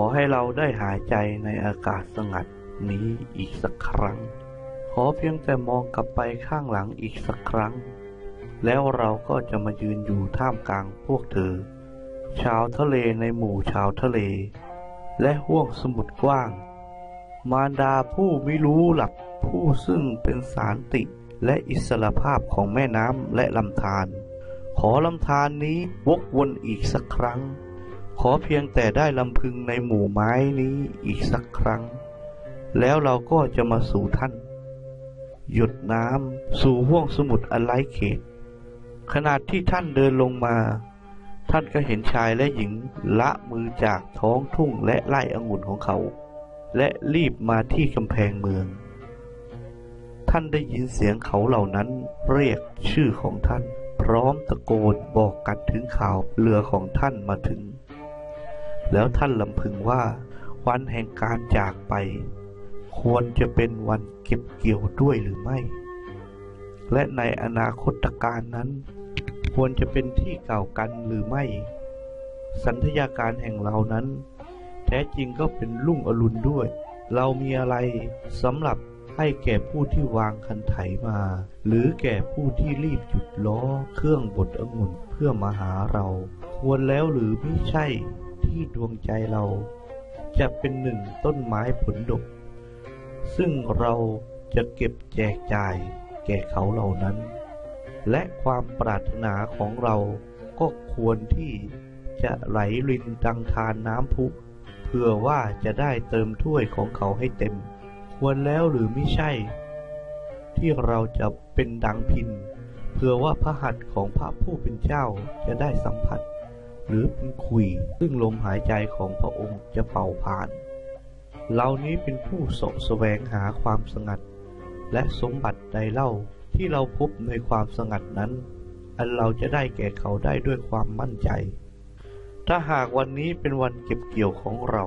อให้เราได้หายใจในอากาศสงัดนี้อีกสักครั้ง ขอเพียงแต่มองกลับไปข้างหลังอีกสักครั้ง แล้วเราก็จะมายืนอยู่ท่ามกลางพวกเธอ ชาวทะเลในหมู่ชาวทะเล และห้วงสมุทรกว้าง มารดาผู้ไม่รู้หลักผู้ซึ่งเป็นสารติและอิสระภาพของแม่น้ำและลำธารขอลำธารนี้วกวนอีกสักครั้ง ขอเพียงแต่ได้ลำพึงในหมู่ไม้นี้อีกสักครั้ง แล้วเราก็จะมาสู่ท่าน หยดน้ำสู่ห้วงสมุทรอันไร้เขต ขณะที่ท่านเดินลงมา ท่านก็เห็นชายและหญิงละมือจากท้องทุ่งและไร่องุ่นของเขา และรีบมาที่กำแพงเมือง ท่านได้ยินเสียงเขาเหล่านั้นเรียกชื่อของท่าน พร้อมตะโกนบอกกันถึงข่าวเรือของท่านมาถึง แล้วท่านลำพึงว่า วันแห่งการจากไป ควรจะเป็นวันเก็บเกี่ยวด้วยหรือไม่ และในอนาคตการนั้น ควรจะเป็นที่เก่ากันหรือไม่ สันธยาการแห่งเรานั้น แท้จริงก็เป็นรุ่งอรุณด้วย เรามีอะไรสำหรับให้แก่ผู้ที่วางคันไถมา หรือแก่ผู้ที่รีบหยุดล้อเครื่องบดองุ่นเพื่อมาหาเรา ควรแล้วหรือไม่ใช่ ที่ดวงใจเรา จะเป็นหนึ่งต้นไม้ผลดก ซึ่งเราจะเก็บแจกจ่ายแก่เขาเหล่านั้น และความปรารถนาของเราก็ควรที่จะไหลรินดังทานน้ำพุ เพื่อว่าจะได้เติมถ้วยของเขาให้เต็ม ควรแล้วหรือไม่ใช่ ที่เราจะเป็นดังพินเพื่อว่าพระหัตถ์ของพระผู้เป็นเจ้าจะได้สัมผัส หรือเป็นคุย ซึ่งลมหายใจของพระองค์จะเป่าผ่าน เรานี้เป็นผู้สาะแสวงหาความสงัด และสมบัติใดเล่าที่เราพบในความสงัดนั้น อันเราจะได้แก่เขาได้ด้วยความมั่นใจ ถ้าหากวันนี้เป็นวันเก็บเกี่ยวของเรา